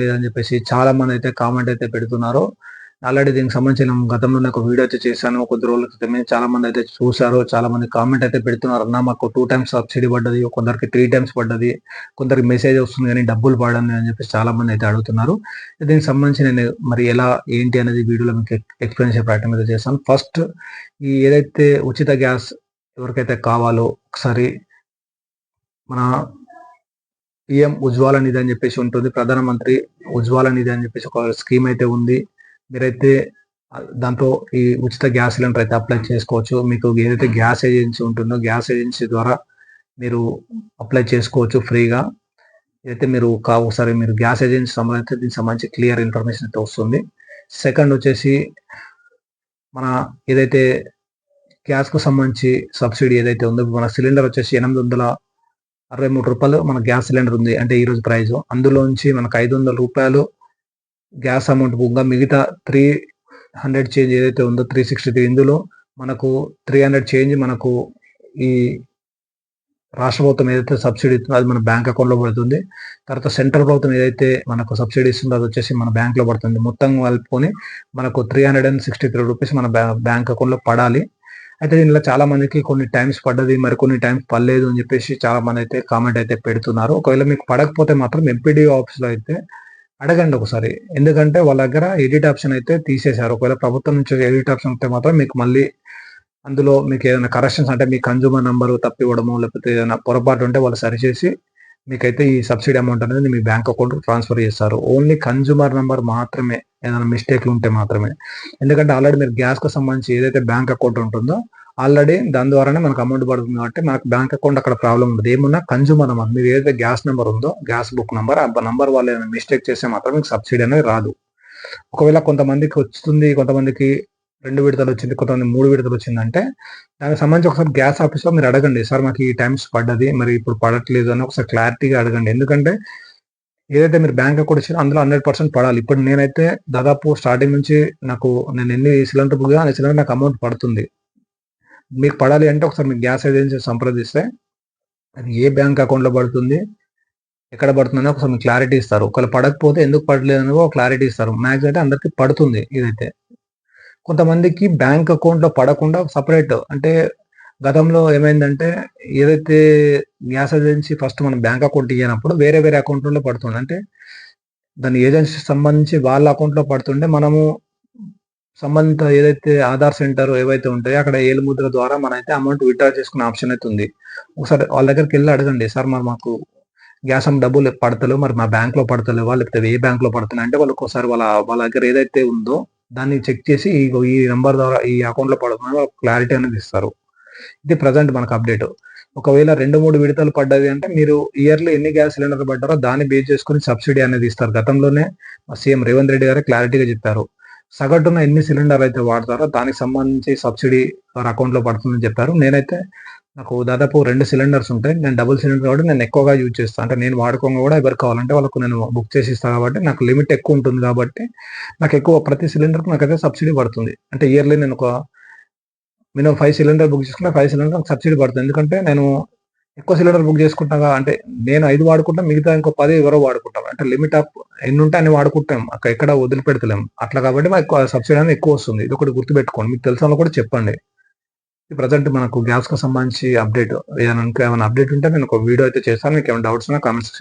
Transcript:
లేదని చెప్పేసి చాలా మంది అయితే కామెంట్ అయితే పెడుతున్నారు. ఆల్రెడీ దీనికి సంబంధించిన గతంలో ఒక వీడియో అయితే చేశాను. కొద్ది రోజుల క్రితమే చాలా మంది అయితే చూశారు. చాలా మంది కామెంట్ అయితే పెడుతున్నారు. అన్న మాకు టూ టైమ్స్ సబ్సిడీ పడ్డది కొందరికి త్రీ టైమ్స్ పడ్డది కొందరికి మెసేజ్ వస్తుంది కానీ డబ్బులు పడండి అని చెప్పేసి చాలా మంది అయితే అడుగుతున్నారు. దీనికి సంబంధించి నేను మరి ఎలా ఏంటి అనేది వీడియోలో మీకు ఎక్స్ప్లెయిన్ చేసే ప్రయత్నం అయితే చేస్తాను. ఫస్ట్ ఈ ఏదైతే ఉచిత గ్యాస్ ఎవరికైతే కావాలో ఒకసారి మన పిఎం ఉజ్వాల నిధి అని చెప్పేసి ఉంటుంది. ప్రధానమంత్రి ఉజ్వాల నిధి అని చెప్పేసి ఒక స్కీమ్ అయితే ఉంది. మీరైతే దాంట్లో ఈ ఉచిత గ్యాస్ సిలిండర్ అయితే అప్లై చేసుకోవచ్చు. మీకు ఏదైతే గ్యాస్ ఏజెన్సీ ఉంటుందో గ్యాస్ ఏజెన్సీ ద్వారా మీరు అప్లై చేసుకోవచ్చు ఫ్రీగా. అయితే మీరు కా ఒకసారి మీరు గ్యాస్ ఏజెన్సీ సంబంధించి దీనికి సంబంధించి క్లియర్ ఇన్ఫర్మేషన్ అయితే వస్తుంది. సెకండ్ వచ్చేసి మన ఏదైతే గ్యాస్కు సంబంధించి సబ్సిడీ ఏదైతే ఉందో మన సిలిండర్ వచ్చేసి ఎనిమిది వందల అరవై మూడు రూపాయలు మన గ్యాస్ సిలిండర్ ఉంది. అంటే ఈరోజు ప్రైస్. అందులోంచి మనకు ఐదు వందల రూపాయలు గ్యాస్ అమౌంట్ పోగా మిగతా త్రీ హండ్రెడ్ చేంజ్ ఏదైతే ఉందో త్రీ సిక్స్టీ త్రీ ఇందులో మనకు త్రీ హండ్రెడ్ చేంజ్ మనకు ఈ రాష్ట్ర ప్రభుత్వం ఏదైతే సబ్సిడీ ఇస్తుందో అది మన బ్యాంక్ అకౌంట్లో పడుతుంది. తర్వాత సెంట్రల్ ప్రభుత్వం ఏదైతే మనకు సబ్సిడీ ఇస్తుందో అది వచ్చేసి మన బ్యాంక్లో పడుతుంది. మొత్తం కలుపుకొని మనకు three hundred and sixty three rupees మన బ్యాంక్ అకౌంట్లో పడాలి. అయితే దీనిలో చాలా మందికి కొన్ని టైమ్స్ పడ్డది మరి కొన్ని టైమ్స్ పడలేదు అని చెప్పేసి చాలా మంది అయితే కామెంట్ అయితే పెడుతున్నారు. ఒకవేళ మీకు పడకపోతే మాత్రం ఎంపీడీ ఆఫీస్లో అయితే అడగండి ఒకసారి. ఎందుకంటే వాళ్ళ దగ్గర ఎడిట్ ఆప్షన్ అయితే తీసేశారు. ఒకవేళ ప్రభుత్వం నుంచి ఎడిట్ ఆప్షన్ ఉంటే మాత్రం మీకు మళ్ళీ అందులో మీకు ఏదైనా కరెక్షన్స్ అంటే మీ కన్జ్యూమర్ నెంబర్ తప్పివ్వడము లేకపోతే ఏదైనా పొరపాటు ఉంటే వాళ్ళు సరిచేసి మీకైతే ఈ సబ్సిడీ అమౌంట్ అనేది మీ బ్యాంక్ అకౌంట్ ట్రాన్స్ఫర్ చేస్తారు. ఓన్లీ కన్జ్యూమర్ నెంబర్ మాత్రమే ఏదైనా మిస్టేక్లు ఉంటే మాత్రమే. ఎందుకంటే ఆల్రెడీ మీరు గ్యాస్కి సంబంధించి ఏదైతే బ్యాంక్ అకౌంట్ ఉంటుందో ఆల్రెడీ దాని ద్వారానే మనకు అమౌంట్ పడుతుంది కాబట్టి మనకు బ్యాంక్ అకౌంట్ అక్కడ ప్రాబ్లం ఉండదు. ఏమున్నా కన్జ్యూమర్ నెంబర్ మీరు ఏదైతే గ్యాస్ నెంబర్ ఉందో గ్యాస్ బుక్ నెంబర్ ఆ నెంబర్ వాళ్ళు ఏదైనా మిస్టేక్ చేస్తే మాత్రం మీకు సబ్సిడీ అనేది రాదు. ఒకవేళ కొంతమందికి వస్తుంది కొంతమందికి రెండు విడతలు వచ్చింది కొంతమంది మూడు విడతలు వచ్చిందంటే దానికి సంబంధించి ఒకసారి గ్యాస్ ఆఫీస్లో మీరు అడగండి. సార్ మాకు ఈ టైమ్స్ పడ్డది మరి ఇప్పుడు పడట్లేదు అని ఒకసారి క్లారిటీగా అడగండి. ఎందుకంటే ఏదైతే మీరు బ్యాంక్ అకౌంట్ ఇచ్చారో అందులో హండ్రెడ్ పర్సెంట్ పడాలి. ఇప్పుడు నేనైతే దాదాపు స్టార్టింగ్ నుంచి నాకు నేను ఎన్ని సిలిండర్ బుక్ అనే సిలిండర్ నాకు అమౌంట్ పడుతుంది. మీకు పడాలి అంటే ఒకసారి మీకు గ్యాస్ ఏజెన్సీ సంప్రదిస్తే అది ఏ బ్యాంక్ అకౌంట్లో పడుతుంది ఎక్కడ పడుతుందని ఒకసారి మీకు క్లారిటీ ఇస్తారు. ఒకవేళ పడకపోతే ఎందుకు పడలేదు అని క్లారిటీ ఇస్తారు. మ్యాక్స్ అయితే అందరికి పడుతుంది ఇదైతే. కొంతమందికి బ్యాంక్ అకౌంట్లో పడకుండా సపరేట్ అంటే గతంలో ఏమైందంటే ఏదైతే గ్యాస్ ఏజెన్సీ ఫస్ట్ మనం బ్యాంక్ అకౌంట్ ఇవ్వనప్పుడు వేరే వేరే అకౌంట్లో పడుతుంది అంటే దాని ఏజెన్సీ సంబంధించి వాళ్ళ అకౌంట్లో పడుతుండే. మనము సంబంధిత ఏదైతే ఆధార్ సెంటర్ ఏవైతే ఉంటాయో అక్కడ ఏలుముద్ర ద్వారా మనైతే అమౌంట్ విత్డ్రా చేసుకునే ఆప్షన్ అయితే ఉంది. ఒకసారి వాళ్ళ దగ్గరికి వెళ్ళి అడగండి సార్ మరి మాకు గ్యాస్ డబ్బులు పడతలేవు మరి మా బ్యాంక్లో పడతలేవా? లేకపోతే ఏ బ్యాంక్లో పడుతున్నాయి? అంటే వాళ్ళు ఒకసారి వాళ్ళ వాళ్ళ దగ్గర ఏదైతే ఉందో దాన్ని చెక్ చేసి ఈ నెంబర్ ద్వారా ఈ అకౌంట్లో లో క్లారిటీ అనేది ఇస్తారు. ఇది ప్రజెంట్ మనకు అప్డేట్ ఒకవేళ రెండు మూడు విడతలు పడ్డది అంటే మీరు ఇయర్లీ ఎన్ని గ్యాస్ సిలిండర్ పడ్డారో దాన్ని బేస్ చేసుకుని సబ్సిడీ అనేది ఇస్తారు. గతంలోనే సీఎం రేవంత్ రెడ్డి గారే క్లారిటీగా చెప్పారు. సగటున ఎన్ని సిలిండర్ అయితే వాడతారో దానికి సంబంధించి సబ్సిడీ వారి అకౌంట్లో పడుతుందని చెప్పారు. నేనైతే నాకు దాదాపు రెండు సిలిండర్స్ ఉంటాయి. నేను డబుల్ సిలిండర్ కాబట్టి నేను ఎక్కువగా యూజ్ చేస్తాను అంటే నేను వాడుకోగా కూడా ఎవరు కావాలంటే వాళ్ళకు నేను బుక్ చేసి ఇస్తాను కాబట్టి నాకు లిమిట్ ఎక్కువ ఉంటుంది కాబట్టి నాకు ఎక్కువ ప్రతి సిలిండర్కి నాకైతే సబ్సిడీ పడుతుంది. అంటే ఇయర్లీ నేను ఒక మినిమం ఫైవ్ సిలిండర్ బుక్ చేసుకుంటే ఫైవ్ సిలిండర్ నాకు సబ్సిడీ పడుతుంది. ఎందుకంటే నేను ఎక్కువ సిలిండర్ బుక్ చేసుకుంటా అంటే నేను ఐదు వాడుకుంటాం మిగతా ఇంకో పది ఎవరో వాడుకుంటాం అంటే లిమిట్ ఆఫ్ ఎన్ని ఉంటే అన్ని వాడుకుంటాం. అక్కడ ఎక్కడ వదిలిపెడతలేం. అట్లా కాబట్టి మాకు సబ్సిడీ అనేది ఎక్కువ వస్తుంది. ఇది ఒకటి గుర్తుపెట్టుకోండి. మీకు తెలిసిన కూడా చెప్పండి. ప్రజెంట్ మనకు గ్యాస్కు సంబంధించి అప్డేట్ ఏమైనా అప్డేట్ ఉంటే నేను ఒక వీడియో అయితే చేస్తాను. మీకు ఏమైనా డౌట్స్ ఉన్నా కామెంట్స్